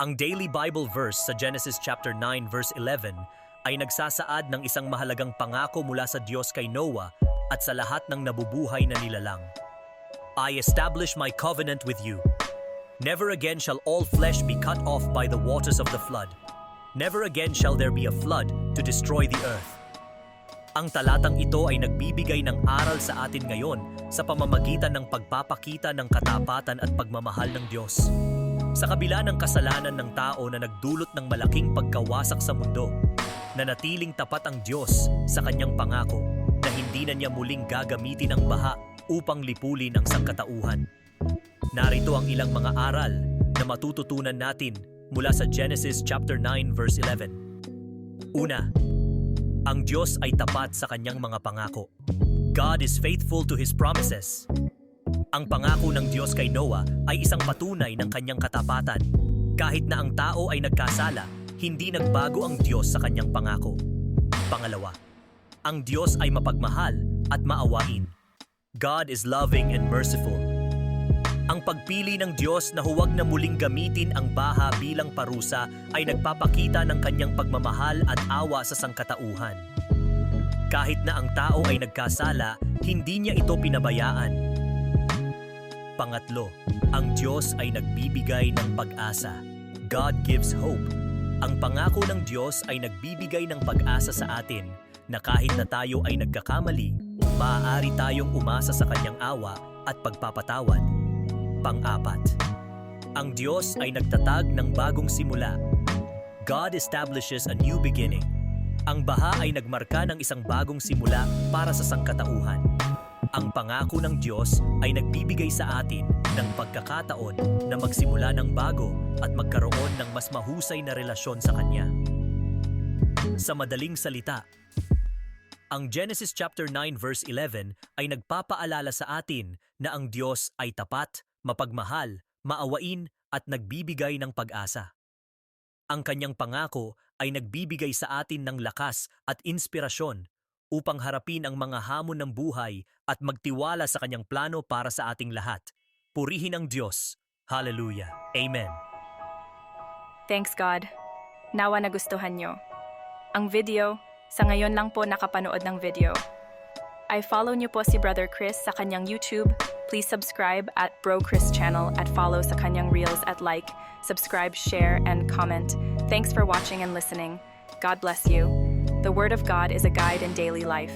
Ang daily Bible verse sa Genesis chapter 9 verse 11 ay nagsasaad ng isang mahalagang pangako mula sa Diyos kay Noah at sa lahat ng nabubuhay na nilalang. I establish my covenant with you. Never again shall all flesh be cut off by the waters of the flood. Never again shall there be a flood to destroy the earth. Ang talatang ito ay nagbibigay ng aral sa atin ngayon sa pamamagitan ng pagpapakita ng katapatan at pagmamahal ng Diyos. Sa kabila ng kasalanan ng tao na nagdulot ng malaking pagkawasak sa mundo, nanatiling tapat ang Diyos sa kanyang pangako na hindi na niya muling gagamitin ang baha upang lipulin ang sangkatauhan. Narito ang ilang mga aral na matututunan natin mula sa Genesis chapter 9 verse 11. Una, ang Diyos ay tapat sa kanyang mga pangako. God is faithful to His promises. Ang pangako ng Diyos kay Noah ay isang patunay ng kanyang katapatan. Kahit na ang tao ay nagkasala, hindi nagbago ang Diyos sa kanyang pangako. Pangalawa, ang Diyos ay mapagmahal at maawain. God is loving and merciful. Ang pagpili ng Diyos na huwag na muling gamitin ang baha bilang parusa ay nagpapakita ng kanyang pagmamahal at awa sa sangkatauhan. Kahit na ang tao ay nagkasala, hindi niya ito pinabayaan. Pangatlo, ang Diyos ay nagbibigay ng pag-asa. God gives hope. Ang pangako ng Diyos ay nagbibigay ng pag-asa sa atin na kahit na tayo ay nagkakamali, maaari tayong umasa sa kanyang awa at pagpapatawad. Pang-apat, ang Diyos ay nagtatag ng bagong simula. God establishes a new beginning. Ang baha ay nagmarka ng isang bagong simula para sa sangkatauhan. Ang pangako ng Diyos ay nagbibigay sa atin ng pagkakataon na magsimula ng bago at magkaroon ng mas mahusay na relasyon sa Kanya. Sa madaling salita, ang Genesis chapter 9 verse 11 ay nagpapaalala sa atin na ang Diyos ay tapat, mapagmahal, maawain at nagbibigay ng pag-asa. Ang kanyang pangako ay nagbibigay sa atin ng lakas at inspirasyon upang harapin ang mga hamon ng buhay at magtiwala sa kanyang plano para sa ating lahat. Purihin ang Diyos. Hallelujah. Amen. Thanks God. Nawa nagustuhan nyo. Ang video, sa ngayon lang po nakapanood ng video. I follow nyo po si Brother Chris sa kanyang YouTube. Please subscribe at Bro Chris channel at follow sa kanyang reels at like, subscribe, share, and comment. Thanks for watching and listening. God bless you. The Word of God is a guide in daily life.